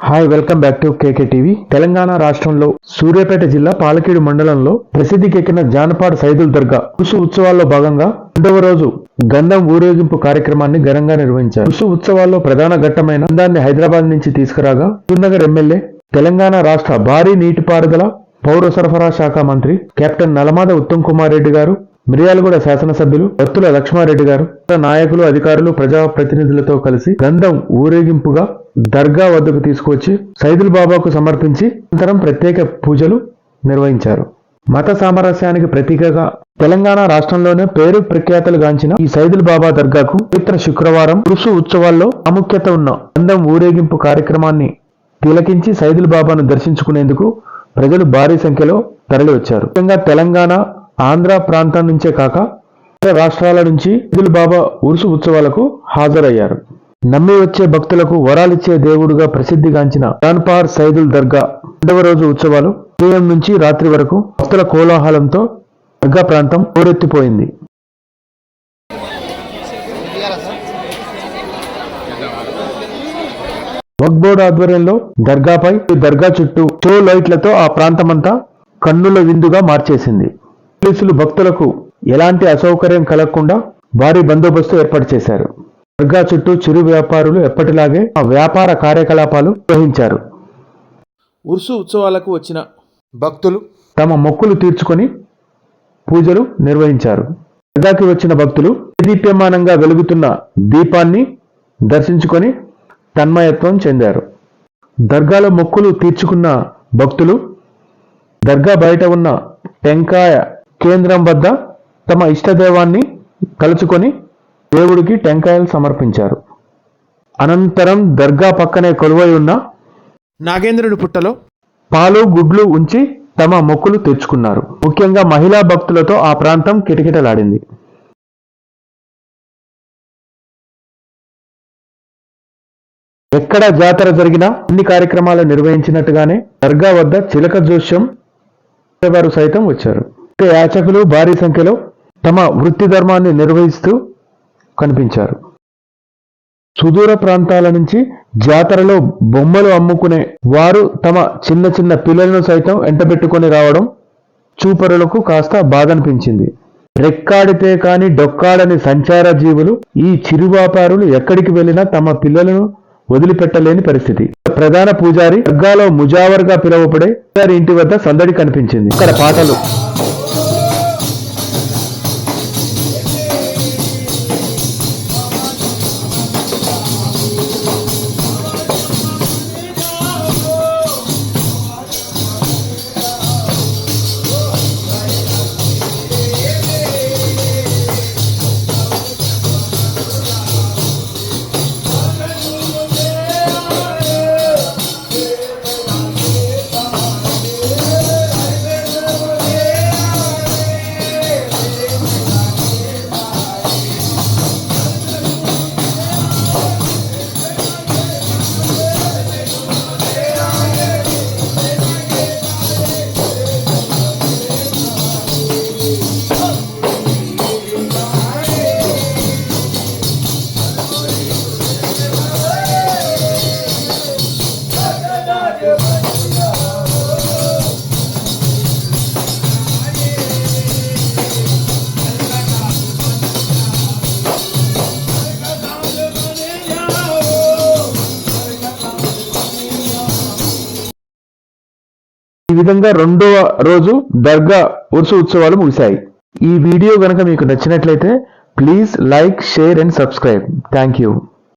Hi welcome back to K K TV Telangana రాష్ట్రంలో సూర్యాపేట జిల్లా పాలకీడు మండలంలో ప్రసిద్ధికెక్కిన జానపాడు సైదుల్ దర్గా ఉసు ఉత్సవాల్లో భాగంగా రెండవ రోజు గంధం ఊరేగింపు కార్యక్రమాన్ని ఘనంగా నిర్వహించారు. ఉసు ఉత్సవాల్లో ప్రధాన ఘట్టమైన గంధాన్ని హైదరాబాద్ నుంచి తీసుకురాగా నగర్ ఎమ్మెల్యే తెలంగాణ రాష్ట్ర భారీ నీటిపారుదల పౌర సరఫరా శాఖ మంత్రి కెప్టెన్ నలమాద ఉత్తమ్ కుమార్ రెడ్డి గారు మిర్యాలగూడ శాసనసభ్యులు భక్తుల లక్ష్మారెడ్డి గారు నాయకులు అధికారులు ప్రజా ప్రతినిధులతో కలిసి గంధం ఊరేగింపుగా దర్గా వద్దకు తీసుకువచ్చి సైదుల్ బాబాకు సమర్పించి అనంతరం ప్రత్యేక పూజలు నిర్వహించారు. మత సామరస్యానికి ప్రతీకగా తెలంగాణ రాష్ట్రంలోనే పేరు ప్రఖ్యాతలు గాంచిన ఈ సైదుల్ బాబా దర్గాకు పవిత్ర శుక్రవారం ఉరుసు ఉత్సవాల్లో ప్రాముఖ్యత ఉన్న అందం ఊరేగింపు కార్యక్రమాన్ని తిలకించి సైదుల్ బాబాను దర్శించుకునేందుకు ప్రజలు భారీ సంఖ్యలో తరలివచ్చారు. ముఖ్యంగా తెలంగాణ ఆంధ్ర ప్రాంతం నుంచే కాక ఇతర రాష్ట్రాల నుంచి సైదుల్ బాబా ఉరుసు ఉత్సవాలకు హాజరయ్యారు. నమ్మి వచ్చే భక్తులకు వరాలిచ్చే దేవుడుగా ప్రసిద్ధిగాంచిన జాన్పార్ సైదుల్ దర్గా రెండవ రోజు ఉత్సవాలు ఉదయం నుంచి రాత్రి వరకు భక్తుల కోలాహలంతో దర్గా ప్రాంతం ఊరెత్తిపోయింది. వక్ బోర్డు ఆధ్వర్యంలో దర్గాపై ఈ దర్గా చుట్టూ షో లైట్లతో ఆ ప్రాంతమంతా కన్నుల విందుగా మార్చేసింది. పోలీసులు భక్తులకు ఎలాంటి అసౌకర్యం కలగకుండా భారీ బందోబస్తు ఏర్పాటు చేశారు. దర్గా చుట్టూ చిరు వ్యాపారులు ఎప్పటిలాగే ఆ వ్యాపార కార్యకలాపాలు నిర్వహించారు. ఉర్సు ఉత్సవాలకు వచ్చిన భక్తులు తమ మొక్కులు తీర్చుకొని పూజలు నిర్వహించారు. దర్గాకి వచ్చిన భక్తులు దీప్యమానంగా వెలుగుతున్న దీపాన్ని దర్శించుకొని తన్మయత్వం చెందారు. దర్గాలో మొక్కులు తీర్చుకున్న భక్తులు దర్గా బయట ఉన్న టెంకాయ కేంద్రం వద్ద తమ ఇష్టదైవాన్ని కలుచుకొని దేవుడికి టెంకాయలు సమర్పించారు. అనంతరం దర్గా పక్కనే కొలువై ఉన్న నాగేంద్రుడి పుట్టలో పాలు గుడ్లు ఉంచి తమ మొక్కులు తెచ్చుకున్నారు. ముఖ్యంగా మహిళా భక్తులతో ఆ ప్రాంతం కిటకిటలాడింది. ఎక్కడ జాతర జరిగినా అన్ని కార్యక్రమాలు నిర్వహించినట్టుగానే దర్గా వద్ద చిలక జోష్యం వారు సైతం వచ్చారు. యాచకులు భారీ సంఖ్యలో తమ వృత్తి ధర్మాన్ని నిర్వహిస్తూ కనిపించారు. సుదూర ప్రాంతాల నుంచి జాతరలో బొమ్మలు అమ్ముకునే వారు తమ చిన్న చిన్న పిల్లలను సైతం ఎంటబెట్టుకొని రావడం చూపరులకు కాస్త బాధనిపించింది. రెక్కాడితే కాని డొక్కాడని సంచార జీవులు ఈ చిరు వ్యాపారులు ఎక్కడికి వెళ్ళినా తమ పిల్లలను వదిలిపెట్టలేని పరిస్థితి. ప్రధాన పూజారి దర్గాలో ముజావర్గా పిలువబడే పూజారి ఇంటి వద్ద సందడి కనిపించింది. అక్కడ పాటలు విధంగా రెండవ రోజు దర్గా ఉర్సు ఉత్సవాలు ముగిశాయి. ఈ వీడియో గనక మీకు నచ్చినట్లయితే please like share and subscribe thank you